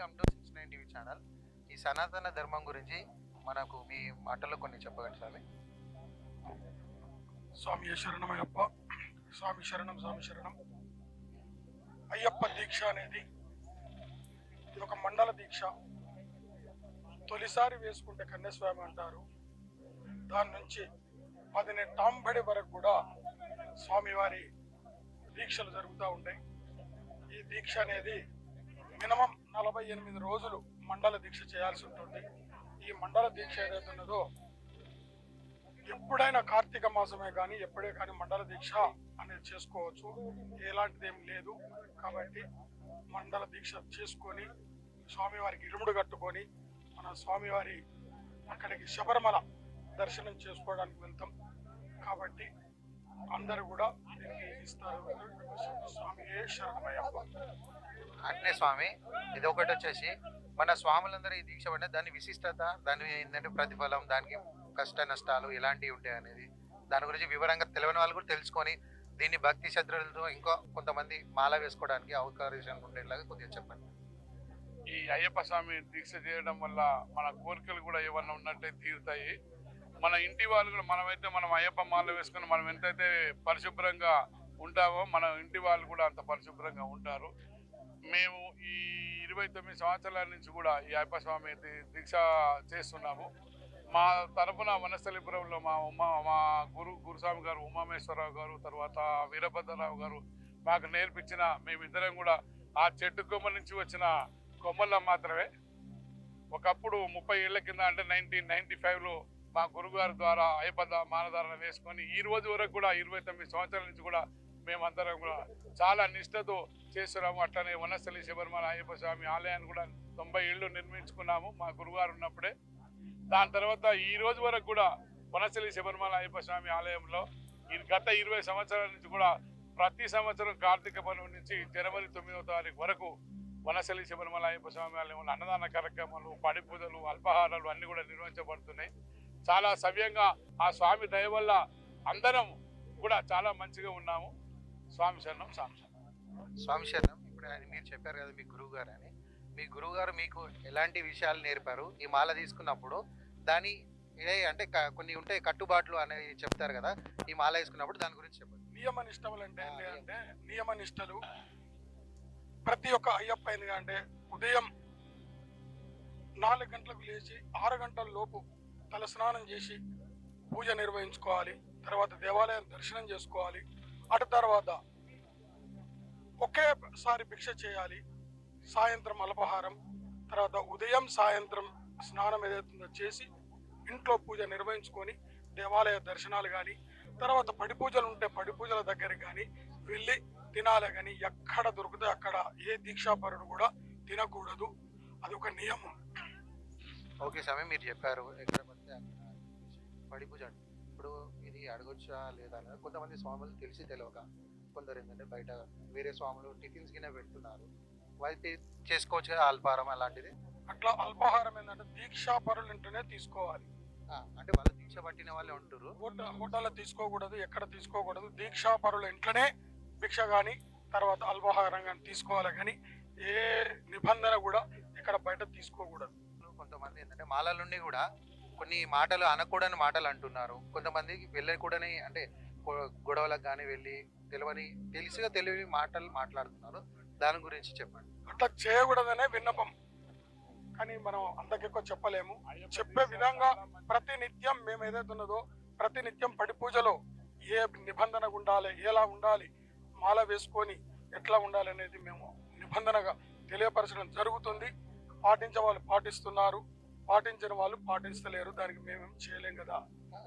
Welcome to six nine TV channel ఈ సనాతన ధర్మం గురించి మనకు మీ మాటల్లో కొన్ని చెప్పగలరు స్వామి? స్వామి శరణం అయ్యప్ప. స్వామి శరణం స్వామి శరణం. అయ్యప్ప దీక్ష అనేది ఇది ఒక మండల దీక్ష. తొలిసారి వేసుకుంటే కన్యాస్వామి అంటారు. దాని నుంచి పదిహేను టాంబడి వరకు కూడా స్వామివారి దీక్షలు జరుగుతూ ఉంటాయి ఈ దీక్ష అనేది మినిమం నలభై ఎనిమిది రోజులు మండల దీక్ష చేయాల్సి ఉంటుంది. ఈ మండల దీక్ష ఏదైతే ఉన్నదో ఎప్పుడైనా కార్తీక మాసమే కానీ ఎప్పుడే కానీ మండల దీక్ష అనేది చేసుకోవచ్చు. ఎలాంటిది ఏం లేదు. కాబట్టి మండల దీక్ష చేసుకొని స్వామివారికి ఇరుముడు కట్టుకొని మన స్వామివారి అక్కడికి శబరిమల దర్శనం చేసుకోవడానికి వెళ్తాం. కాబట్టి అందరూ కూడా దీనికి ఇస్తారు. స్వామి ఏ శరణమయ్యప్ప. అంటే స్వామి ఇది ఒకటి వచ్చేసి మన స్వాములందరూ ఈ దీక్ష పడిన దాని విశిష్టత దాని ఏంటంటే ప్రతిఫలం దానికి కష్ట నష్టాలు ఎలాంటివి ఉంటాయి అనేది. దాని గురించి వివరంగా తెలియని వాళ్ళు కూడా తెలుసుకొని దీన్ని భక్తి శ్రద్ధలతో ఇంకో కొంతమంది మాల వేసుకోవడానికి అవకాశం ఉండేలాగా కొద్దిగా చెప్పండి. ఈ అయ్యప్ప స్వామి దీక్ష చేయడం వల్ల మన కోరికలు కూడా ఏమన్నా ఉన్నట్టే తీరుతాయి. మన ఇంటి వాళ్ళు కూడా మనమైతే మనం అయ్యప్ప మాల వేసుకుని మనం ఎంతైతే పరిశుభ్రంగా ఉంటామో మన ఇంటి వాళ్ళు కూడా అంత పరిశుభ్రంగా ఉంటారు. మేము ఈ ఇరవై తొమ్మిది సంవత్సరాల నుంచి కూడా ఈ అయ్యప్ప స్వామి దీక్ష చేస్తున్నాము. మా తరపున వనస్థలిపురంలో మా ఉమా మా గురు గురుస్వామి గారు ఉమామేశ్వరరావు గారు తర్వాత వీరభద్రరావు గారు మాకు నేర్పించిన మేమిద్దరం కూడా ఆ చెట్టు కొమ్మ నుంచి వచ్చిన కొమ్మల్లో మాత్రమే ఒకప్పుడు ముప్పై ఏళ్ళ కింద అంటే నైన్టీన్ నైన్టీ ఫైవ్లో మా గురుగారి ద్వారా అయ్యప్ప మానధారణ వేసుకొని ఈ రోజు వరకు కూడా ఇరవై తొమ్మిది సంవత్సరాల నుంచి కూడా మేమందరం కూడా చాలా నిష్ఠతో చేస్తున్నాము. అట్లనే వనస్థలి శబరిమల అయ్యప్ప స్వామి ఆలయాన్ని కూడా తొంభై ఏళ్ళు నిర్మించుకున్నాము. మా గురుగారు ఉన్నప్పుడే. దాని తర్వాత ఈ రోజు వరకు కూడా వనస్థలి శబరిమల అయ్యప్ప స్వామి ఆలయంలో ఈ గత ఇరవై సంవత్సరాల నుంచి కూడా ప్రతి సంవత్సరం కార్తీక పనుల నుంచి జనవరి తొమ్మిదవ తారీఖు వరకు వనశలి శబరిమల అయ్యప్ప స్వామి ఆలయంలో అన్నదాన కార్యక్రమాలు పడిపూజలు అల్పాహారాలు అన్ని కూడా నిర్వహించబడుతున్నాయి. చాలా సవ్యంగా ఆ స్వామి దయ వల్ల అందరం కూడా చాలా మంచిగా ఉన్నాము. స్వామి శరణం స్వామి శరణం. స్వామి శరణం ఇప్పుడు ఆయన మీరు చెప్పారు కదా మీ గురువు గారు అని. మీ గురువు గారు మీకు ఎలాంటి విషయాలు నేర్పారు? ఈ మాల తీసుకున్నప్పుడు దాని ఏ అంటే కొన్ని ఉంటాయి కట్టుబాట్లు అనేవి చెప్తారు కదా ఈ మాల వేసుకున్నప్పుడు దాని గురించి చెప్పండి. నియమ నిష్టలు అంటే అంటే నియమ. నిష్టలు ప్రతి ఒక్క అయ్యప్ప అంటే ఉదయం నాలుగు గంటలకు లేచి ఆరు గంటల లోపు తల స్నానం చేసి పూజ నిర్వహించుకోవాలి. తర్వాత దేవాలయం దర్శనం చేసుకోవాలి. అటు తర్వాత ఒకేసారి భిక్ష చేయాలి. సాయంత్రం అల్పాహారం తర్వాత ఉదయం సాయంత్రం స్నానం ఏదైతుందో చేసి ఇంట్లో పూజ నిర్వహించుకొని దేవాలయ దర్శనాలు కానీ తర్వాత పడి పూజలు ఉంటే పడి పూజల దగ్గరికి కానీ వెళ్ళి తినాలి కానీ ఎక్కడ దొరికితే అక్కడ ఏ దీక్షాపరుడు కూడా తినకూడదు. అది ఒక నియమం. ఓకే స్వామి మీరు చెప్పారు. ఎక్కడ పడితే అక్కడ పడి పూజ. ఇప్పుడు అడగొచ్చా లేదా అనేది కొంతమంది స్వాములు తెలిసి తెలియక కొందరు ఏంటంటే బయట వేరే స్వాములు టిఫిన్స్ కింద పెడుతున్నారు. వాళ్ళకి చేసుకోవచ్చు కదా అల్పారం అలాంటిది? అట్లా అల్పాహారం ఏంటంటే దీక్షాపరులు ఇంటనే తీసుకోవాలి. అంటే వాళ్ళు దీక్ష పట్టిన వాళ్ళే ఉంటారు హోటల్ హోటల్లో తీసుకోకూడదు ఎక్కడ తీసుకోకూడదు. దీక్షాపరుల ఇంట్లోనే భిక్ష కానీ తర్వాత అల్పాహారం కానీ తీసుకోవాలి కానీ ఏ నిబంధన కూడా ఇక్కడ బయట తీసుకోకూడదు. కొంతమంది ఏంటంటే మాలల నుండి కూడా కొన్ని మాటలు అనకూడని మాటలు అంటున్నారు. కొంతమంది వెళ్ళకూడని అంటే గొడవలకు కానీ వెళ్ళి తెలియని తెలిసిగా తెలియని మాటలు మాట్లాడుతున్నారు. దాని గురించి చెప్పండి. అట్లా చేయకూడదనే విన్నపం. కానీ మనం అంతకెక్కువ చెప్పలేము. చెప్పే విధంగా ప్రతినిత్యం మేము ఏదైతే ఉన్నదో ప్రతినిత్యం పడి పూజలో ఏ నిబంధన ఉండాలి ఎలా ఉండాలి మాల వేసుకొని ఎట్లా ఉండాలి అనేది మేము నిబంధనగా తెలియపరచడం జరుగుతుంది. పాటించే వాళ్ళు పాటిస్తున్నారు. పాటించిన వాళ్ళు పాటిస్తలేరు దానికి మేమేం చేయలేం కదా.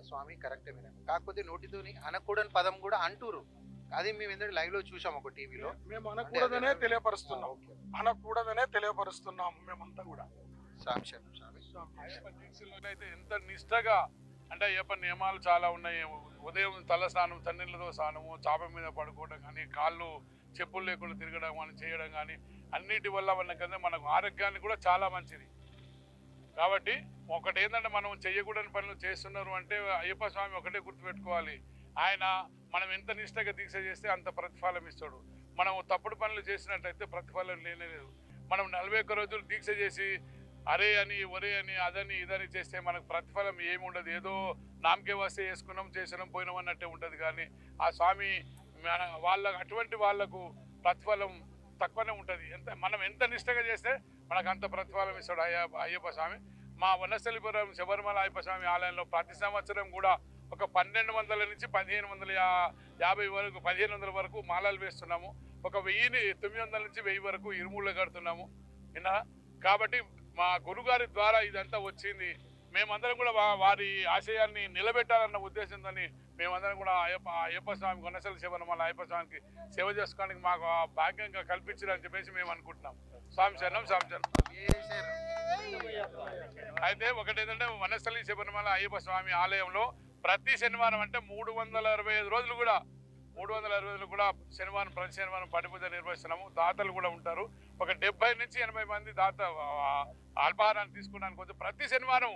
స్వామి కరెక్టే వినండి కాకపోతే నోటితోని అనకూడని పదం కూడా అంటురు. అది మేము ఎందుకంటే లైవ్లో చూసాం ఒక టీవీలో? మేము అనకూడదనే తెలియపరుస్తున్నాం. అనకూడదనే తెలియపరుస్తున్నాము మేమంతా కూడా. స్వామి స్వామి అయితే ఎంత నిష్టగా అంటే అయ్యప్ప నియమాలు చాలా ఉన్నాయి. ఉదయం తల స్నానం తన్నీళ్ళతో స్నానము చాప మీద పడుకోవడం కానీ కాళ్ళు చెప్పులు లేకుండా తిరగడం కానీ చేయడం కానీ అన్నిటి వల్ల మనకంటే మనకు ఆరోగ్యానికి కూడా చాలా మంచిది. కాబట్టి ఒకటి ఏంటంటే మనం చేయకూడని పనులు చేస్తున్నారు అంటే అయ్యప్ప స్వామి ఒకటే గుర్తుపెట్టుకోవాలి. ఆయన మనం ఎంత నిష్టగా దీక్ష చేస్తే అంత ప్రతిఫలం ఇస్తాడు. మనం తప్పుడు పనులు చేసినట్టయితే ప్రతిఫలం లేనే లేదు. మనం నలభై ఒక్క రోజులు దీక్ష చేసి అరే అని ఒరే అని అదని ఇదని చేస్తే మనకు ప్రతిఫలం ఏమి ఉండదు ఏదో నామకే వస్తే వేసుకున్నాం చేసినాం పోయినాం అన్నట్టే ఉంటుంది కానీ ఆ స్వామి మన వాళ్ళ అటువంటి వాళ్ళకు ప్రతిఫలం తక్కువనే ఉంటుంది. ఎంత మనం ఎంత నిష్టగా చేస్తే మనకు అంత ప్రతిఫలం ఇస్తాడు అయ్య అయ్యప్ప స్వామి. మా వనశలిపురం శబరిమల అయ్యప్ప స్వామి ఆలయంలో ప్రతి సంవత్సరం కూడా ఒక పన్నెండు వందల నుంచి పదిహేను వందల యా- యాభై వరకు పదిహేను వందల వరకు మాలలు వేస్తున్నాము. ఒక వెయ్యిని తొమ్మిది వందల నుంచి వెయ్యి వరకు ఇరుముళ్ళు కడుతున్నాము. నిన్న కాబట్టి మా గురుగారి ద్వారా ఇదంతా వచ్చింది. మేమందరం కూడా వారి ఆశయాన్ని నిలబెట్టాలన్న ఉద్దేశంతో మేమందరం కూడా అయ్యప్ప అయ్యప్ప స్వామి కొనసల శివనమల అయ్యప్ప స్వామికి సేవ చేసుకోవడానికి మాకు ఆ భాగ్యంగా కల్పించారని చెప్పేసి మేము అనుకుంటున్నాం. స్వామి శరణం స్వామి శరణం. అయితే ఒకటి ఏంటంటే వనస్థలి శబరిమల అయ్యప్ప స్వామి ఆలయంలో ప్రతి శనివారం అంటే మూడు వందల అరవై ఐదు రోజులు కూడా మూడు వందల అరవై రోజులు కూడా శనివారం ప్రతి శనివారం పడిపూజ నిర్వహిస్తున్నాము. దాతలు కూడా ఉంటారు. ఒక డెబ్బై నుంచి ఎనభై మంది దాత అల్పాహారాన్ని తీసుకోవడానికి కొంచెం ప్రతి శనివారం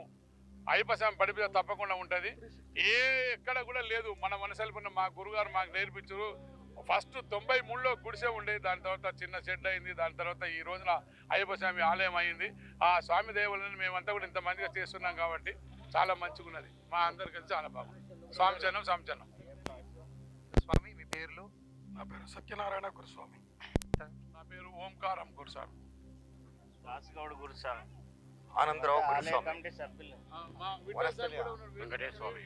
అయ్యప్ప స్వామి తప్పకుండా ఉంటుంది. ఏ ఎక్కడ కూడా లేదు. మన మనసలిపున్న మా గురుగారు మాకు నేర్పించారు. ఫస్ట్ తొంభై మూడులో గుడిసె ఉండేది దాని తర్వాత చిన్న షెడ్ అయింది దాని తర్వాత ఈ రోజున అయ్యప్ప స్వామి ఆలయం అయింది. ఆ స్వామి దేవులను మేమంతా కూడా ఇంతమందిగా చేస్తున్నాం కాబట్టి చాలా మంచిగా ఉన్నది మా అందరికీ చాలా బాగుంది. స్వామి చరణం స్వామి చరణం. స్వామి మీ పేర్లు? నా పేరు సత్యనారాయణ గురుస్వామి. నా పేరు ఓంకారం గురుస్వామి. గురుస్వామి. ఆనందరావు గురుస్వామి. వెంకటేశ్వర స్వామి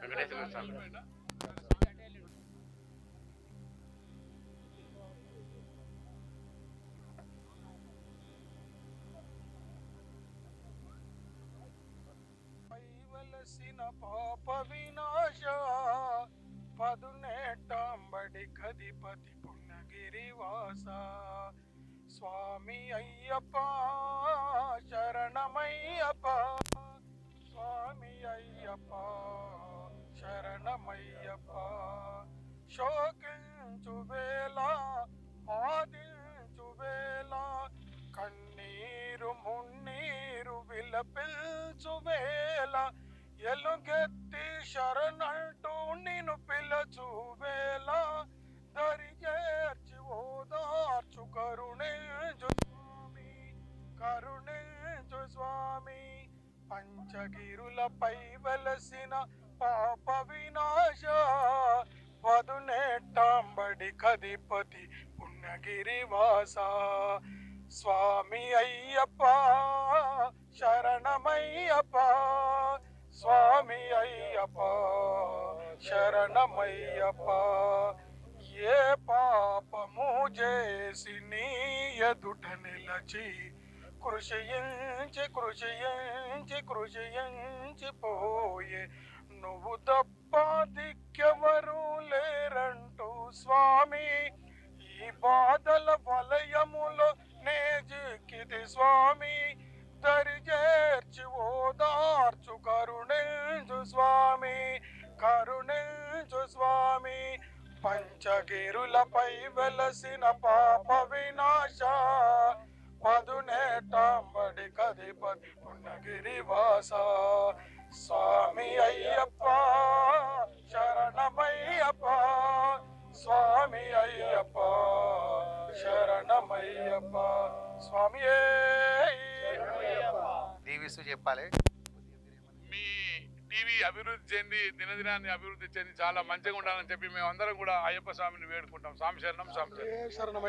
వెంకటేశ్వర స్వామి పైవలసిన పాప వినాశ పదునేటాంబడి గదిపతి పుణ్యగిరివాస స్వామి అయ్యప్ప శరణమయ్యప్ప శరణమయ్యప్ప శోకించు వేళ ఆదించు వేళ కన్నీరు మున్నీరు విలపించు వేళ ఎలుగెత్తి శరణంటూ నిన్ను పిలచు వేళ దరి చేర్చి ఓదార్చు కరుణించు స్వామి కరుణించు స్వామి. పంచగిరులపై వెలసిన పాప వినాశ. పదునేటాంబడి కధిపతి పుణ్యగిరివాస స్వామి అయ్యప్ప శరణమయ్యప్ప. స్వామి అయ్యప్ప శరణమయ్యప్ప. ఏ పాపము చేసి నీ ఎదుట నిలచి కృషించి కృషించి కృషించి పోయే. నువ్వు తప్ప దిక్కెవరు లేరంటూ స్వామి ఈ బాధల వలయములో నే జిక్కిది స్వామి. దరి చేర్చి ఓదార్చు కరుణించు స్వామి కరుణించు స్వామి. పంచగిరులపై వెలసిన పాప వినాశ పదునేటాంబడి కదిపతి పుణ్యగిరివాస స్వామి అయ్యప్ప శరణమయ్యప్ప స్వామి అయ్యప్ప శరణమయ్యప్ప స్వామి దీవిస్తూ చెప్పాలి. మీ టీవీ అభివృద్ధి చెంది దినదినాన్ని అభివృద్ధి చెంది చాలా మంచిగా ఉండాలని చెప్పి మేము అందరం కూడా అయ్యప్ప స్వామిని వేడుకుంటాం. స్వామి శరణం స్వామి శరణం.